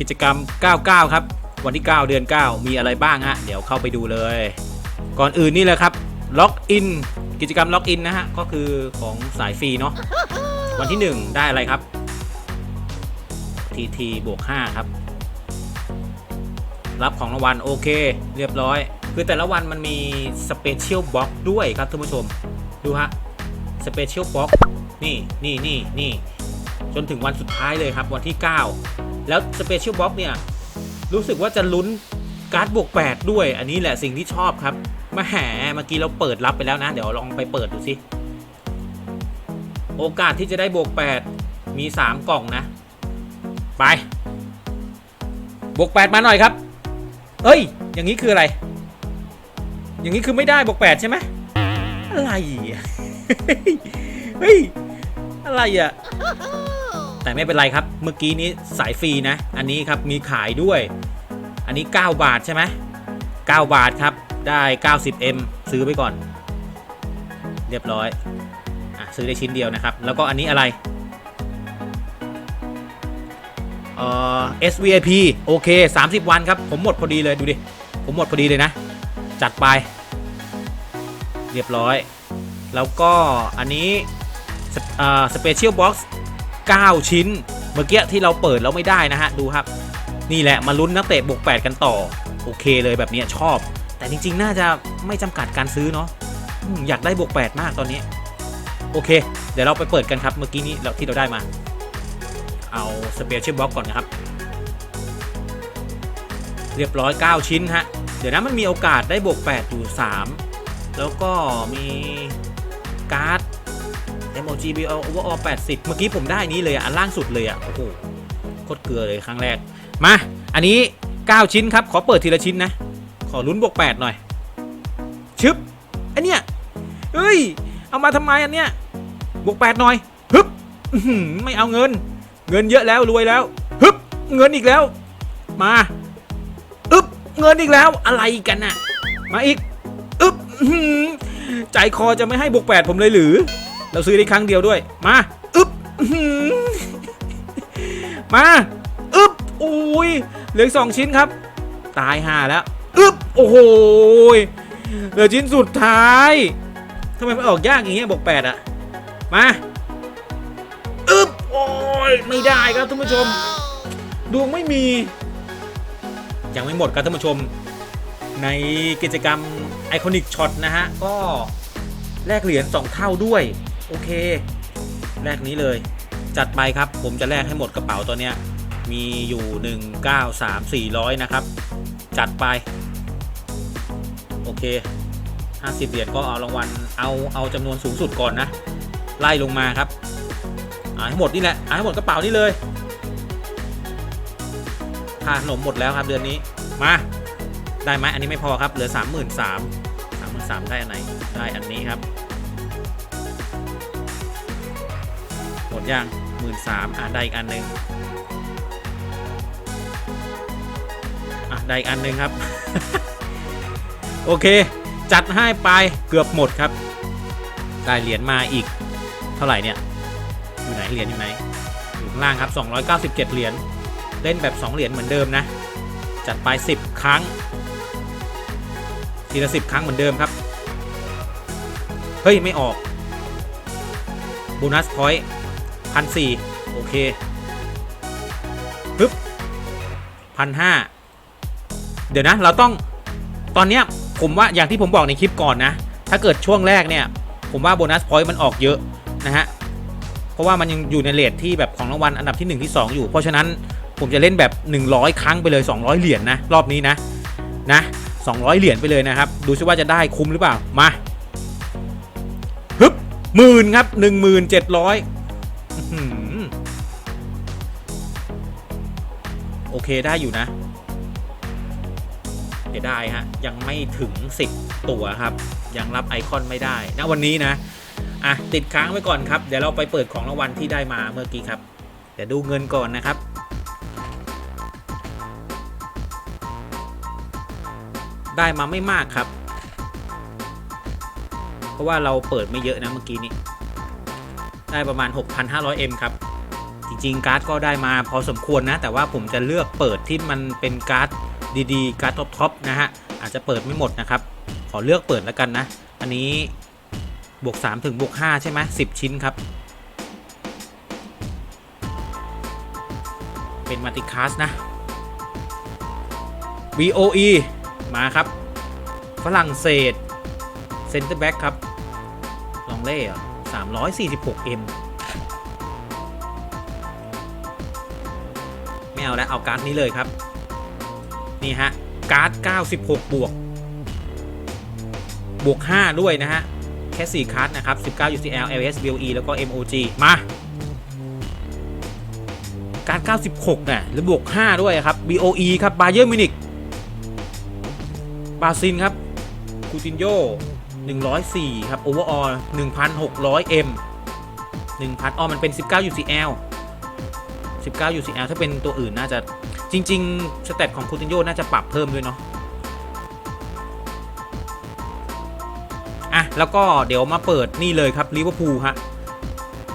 กิจกรรม 99 ครับ วันที่ 9 เดือน 9 มีอะไรบ้างฮะ เดี๋ยวเข้าไปดูเลย ก่อนอื่นนี่เลยครับ ล็อกอิน กิจกรรมล็อกอินนะฮะ ก็คือของสายฟรีเนาะ วันที่ 1 ได้อะไรครับ TT บวก 5 ครับ รับของรางวัลโอเค เรียบร้อย คือแต่ละวันมันมีสเปเชียลบ็อกด้วยครับท่านผู้ชม ดูฮะ สเปเชียลบ็อก นี่นี่นี่นี่จนถึงวันสุดท้ายเลยครับ วันที่ 9 แล้วสเปเชียลบ็อกเนี่ยรู้สึกว่าจะลุ้นการ์ดบวก 8 ด้วย อันนี้แหละสิ่งที่ชอบครับ มาแหมเมื่อกี้เราเปิดรับไปแล้วนะ เดี๋ยวลองไปเปิดดูสิ โอกาสที่จะได้บวก 8 มี 3 กล่องนะ ไป บวก 8 มาหน่อยครับ เอ้ย อย่างนี้คืออะไร อย่างนี้คือไม่ได้บวก 8 ใช่ไหมอะไรอะเฮ้ย อะไรอะ แต่ไม่เป็นไรครับ เมื่อกี้นี้สายฟรีนะ อันนี้ครับมีขายด้วย อันนี้ 9 บาทใช่ไหม9บาทครับ ได้ 90M ซื้อไปก่อน เรียบร้อยอซื้อได้ชิ้นเดียวนะครับ แล้วก็อันนี้อะไรเอ่อ SVIP โอเค 30 วันครับ ผมหมดพอดีเลยดูดิ ผมหมดพอดีเลยนะ จัดไป เรียบร้อย แล้วก็อันนี้สเปเชียลบ็อกซ์ 9 ชิ้น เมื่อกี้ที่เราเปิดแล้วไม่ได้นะฮะ ดูครับ นี่แหละมาลุ้นนักเตะบวก8 กันต่อ โอเคเลยแบบนี้ชอบ แต่จริง ๆ น่าจะไม่จำกัดการซื้อเนาะอยากได้บวก8 มากตอนนี้ โอเค เดี๋ยวเราไปเปิดกันครับเมื่อกี้นี้เราที่เราได้มา เอาสเปียร์เชียลบ็อกก่อนนะครับ เรียบร้อย 9 ชิ้นฮะเดี๋ยวนะมันมีโอกาสได้บวก8อยู่3แล้วก็มีการ์ด MOG b o Overall 80 เมื่อกี้ผมได้นี้เลยอะอันล่างสุดเลยอะ โอ้โห โคตรเกลือเลยครั้งแรก มา อันนี้ 9 ชิ้นครับ ขอเปิดทีละชิ้นนะ ขอลุ้นบวก 8 หน่อย ชึบ อันเนี้ยเฮ้ย เอามาทำไมอันเนี้ย บวก 8 หน่อย ฮึบไม่เอาเงิน เงินเยอะแล้วรวยแล้ว ฮึบ เงินอีกแล้ว มาอึบเงินอีกแล้วอะไรกันน่ะ มาอีกอึบใจคอจะไม่ให้บวก8ผมเลยหรือ เราซื้อได้ครั้งเดียวด้วย มาอึ๊บมาอึ๊บโอ้ยเหลือสองชิ้นครับ ตายห่าแล้วอึ๊บโอ้โหเหลือชิ้นสุดท้ายทำไมมันออกยากอย่างเงี้ยบอกแปดอะมาอึ๊บโอ้ยไม่ได้ครับท่านผู้ชม ดวงไม่มี ยังไม่หมดครับท่านผู้ชม ในกิจกรรมไอคอนิกช็อตนะฮะ ก็แลกเหรียญ2เท่าด้วย โอเค แลกนี้เลย จัดไปครับ ผมจะแลกให้หมดกระเป๋าตัวเนี้ย มีอยู่ 1 9 3 400 นะครับ จัดไป โอเค 50 เหรียญก็เอารางวัล เอาเอาจำนวนสูงสุดก่อนนะ ไล่ลงมาครับเอาให้หมดนี่แหละเอาให้หมดกระเป๋านี่เลยค่าขนมหมดแล้วครับเดือนนี้ มา ได้ไหมอันนี้ไม่พอครับ เหลือ 3 3 0 0 0 3 3 0 0ได้อันไหน ได้อันนี้ครับ หมดยังหมื่นสามอะได้อีกอันหนึ่งอะได้อีกอันหนึ่งครับ โอเค จัดให้ไปเกือบหมดครับ ได้เหรียญมาอีก เท่าไหร่เนี่ย อยู่ไหนเหรียญอยู่ไหนอยู่ข้างล่างครับ 297 เหรียญเล่นแบบ 2 เหรียญเหมือนเดิมนะ จัดไป 10 ครั้งทีละ10ครั้งเหมือนเดิมครับ เฮ้ย ไม่ออก โบนัสพอยต์ พันสี่โอเคปึ๊บพันห้าเดี๋ยวนะ เราต้องตอนเนี้ยผมว่าอย่างที่ผมบอกในคลิปก่อนนะ ถ้าเกิดช่วงแรกเนี่ย ผมว่าโบนัสพอยต์มันออกเยอะนะฮะ เพราะว่ามันยังอยู่ในเลทที่แบบของรางวัลอันดับที่ 1 ที่ 2 อยู่ เพราะฉะนั้นผมจะเล่นแบบ 100 ครั้งไปเลย 200 เหรียญนะรอบนี้นะนะ200 เหรียญไปเลยนะครับ ดูซิว่าจะได้คุ้มหรือเปล่ามาฮึบหมื่นครับ 1700อื้อ หือโอเคได้อยู่นะเดี๋ยวได้ฮะ ยังไม่ถึง 10 ตัวครับ ยังรับไอคอนไม่ได้นะวันนี้นะ อะ ติดค้างไว้ก่อนครับ เดี๋ยวเราไปเปิดของรางวัลที่ได้มาเมื่อกี้ครับ เดี๋ยวดูเงินก่อนนะครับ ได้มาไม่มากครับ เพราะว่าเราเปิดไม่เยอะนะเมื่อกี้นี้ ได้ประมาณ 6,500M ครับ จริงๆ การ์ดก็ได้มาพอสมควรนะ แต่ว่าผมจะเลือกเปิดที่มันเป็นการ์ดดีๆ การ์ดท็อปๆนะฮะ อาจจะเปิดไม่หมดนะครับ ขอเลือกเปิดแล้วกันนะ อันนี้บวก3ถึงบวก5ใช่ไหม10 ชิ้นครับ เป็นมัลติคัสนะ VOE มาครับ ฝรั่งเศสเซนเตอร์แบ็กครับ ลองเล่เหรอ 346 M ไม่เอาแล้วเอาการ์ดนี้เลยครับ นี่ฮะ การ์ด 96 บวก บวก 5 ด้วยนะฮะ แค่4การ์ดนะครับ 19 UCL LS VOE แล้วก็ MOG มา การ์ด 96เนี่ยหรือบวก 5 ด้วยครับ BOE ครับ b a y e r n Munich บาซินครับ คูตินโย 104 ครับ Overall 1,600 M 1,000อ๋อมันเป็น 19 UCL 19 UCL ถ้าเป็นตัวอื่นน่าจะจริง ๆ สเตตของคูตินโยน่าจะปรับเพิ่มด้วยเนาะอะ แล้วก็เดี๋ยวมาเปิดนี่เลยครับลิเวอร์พูลฮะ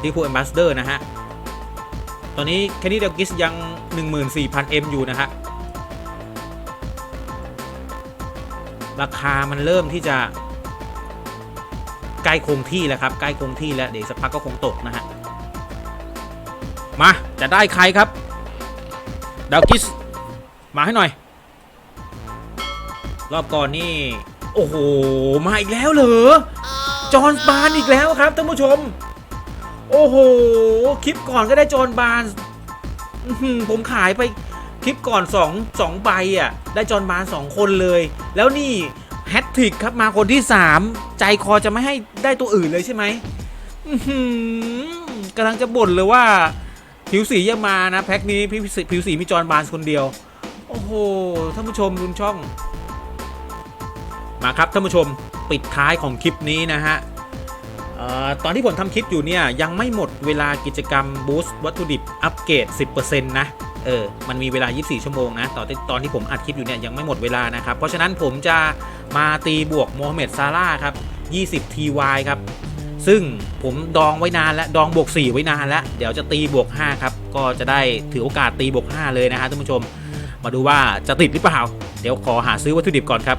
ลิเวอร์พูลแอมบาสเดอร์นะฮะ ตอนนี้แคนดี้เดลกิสยัง 14,000 M อยู่นะฮะ ราคามันเริ่มที่จะ ใกล้คงที่แล้วครับใกล้คงที่แล้วเดี๋ยวสักพักก็คงตกนะฮะมาจะได้ใครครับดาวกิสมาให้หน่อย รอบก่อนนี่ โอ้โห มาอีกแล้วเหรอ จอห์นบานอีกแล้วครับท่านผู้ชม โอ้โห คลิปก่อนก็ได้จอห์นบานผมขายไปคลิปก่อน2 2ใบอะ ได้จอห์นบานสองคนเลย แล้วนี่ แฮตทริกครับมาคนที่ 3 ใจคอจะไม่ให้ได้ตัวอื่นเลยใช่ไหมกำลังจะบ่นเลยว่า ผิวสียังมานะ แพ็คนี้ผิวสีมีจอห์นบานคนเดียว โอ้โหท่านผู้ชมรุนช่อง มาครับท่านผู้ชมปิดท้ายของคลิปนี้นะฮะออตอนที่ผมทำคลิปอยู่เนี่ย ยังไม่หมดเวลากิจกรรมบูสต์วัตถุดิบอัปเกรด 10%นะ เออ มันมีเวลา 24 ชั่วโมงนะตอนที่ตอนที่ผมอัดคลิปอยู่เนี่ยยังไม่หมดเวลานะครับ เพราะฉะนั้นผมจะมาตีบวกโมฮัมเหม็ดซาร่าครับ 20 TY ครับ ซึ่งผมดองไว้นานแล้วดองบวก 4 ไว้นานแล้ว เดี๋ยวจะตีบวก 5 ครับ ก็จะได้ถือโอกาสตีบวก 5 เลยนะฮะท่านผู้ชม มาดูว่าจะติดหรือเปล่า เดี๋ยวขอหาซื้อวัตถุดิบก่อนครับ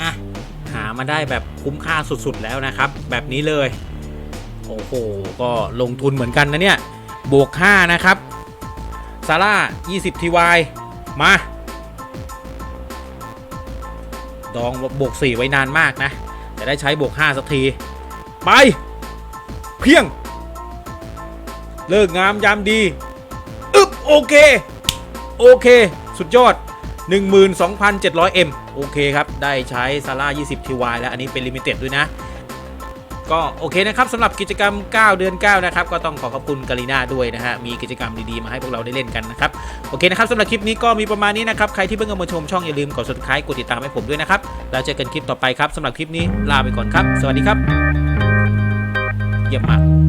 อะหามาได้แบบคุ้มค่าสุดๆแล้วนะครับ แบบนี้เลย โอ้โห ก็ลงทุนเหมือนกันนะเนี่ย บวก 5 นะครับ ซาร่า20 TY มา ดองบวก 4 ไว้นานมากนะ จะได้ใช้บวก 5 สักที ไป เพียง เลิกงามยามดีอึบโอเค โอเค สุดยอด 12,700M โอเคครับ ได้ใช้ซาร่า20 TY แล้ว อันนี้เป็นลิมิเต็ดด้วยนะ ก็โอเคนะครับสำหรับกิจกรรม 9 เดือน 9 นะครับ ก็ต้องขอขอบคุณกาลีนาด้วยนะฮะ มีกิจกรรมดีๆ มาให้พวกเราได้เล่นกันนะครับ โอเคนะครับสำหรับคลิปนี้ก็มีประมาณนี้นะครับ ใครที่เพิ่งเข้ามาชมช่องอย่าลืมกด subscribe กดติดตามให้ผมด้วยนะครับ แล้วเจอกันคลิปต่อไปครับสำหรับคลิปนี้ลาไปก่อนครับ สวัสดีครับ เยี่ยมมาก